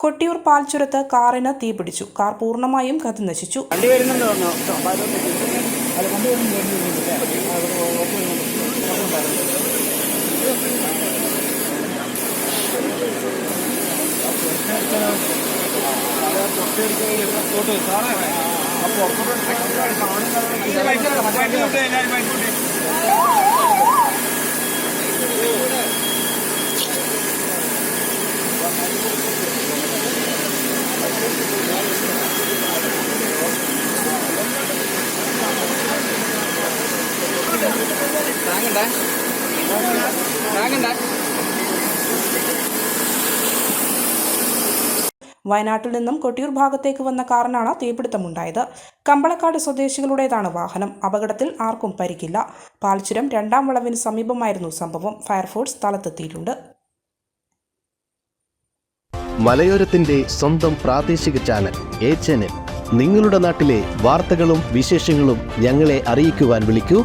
കൊട്ടിയൂർ പാൽച്ചുരത്ത് കാറിന് തീപിടിച്ചു കാർ പൂർണമായും കത്തിനശിച്ചു വണ്ടി വയനാട്ടിൽ നിന്നും കൊട്ടിയൂർ ഭാഗത്തേക്ക് വന്ന കാറിനാണ് തീപിടുത്തമുണ്ടായത്. കമ്പളക്കാട് സ്വദേശികളുടേതാണ് വാഹനം. അപകടത്തിൽ ആർക്കും പരിക്കില്ല. പാൽച്ചുരം രണ്ടാം വളവിന് സമീപമായിരുന്നു സംഭവം. ഫയർഫോഴ്സ് സ്ഥലത്തെത്തിയിട്ടുണ്ട്. മലയോരത്തിന്റെ സ്വന്തം പ്രാദേശിക ചാനൽ എ ചാനൽ. നിങ്ങളുടെ നാട്ടിലെ വാർത്തകളും വിശേഷങ്ങളും ഞങ്ങളെ അറിയിക്കുവാൻ വിളിക്കൂ.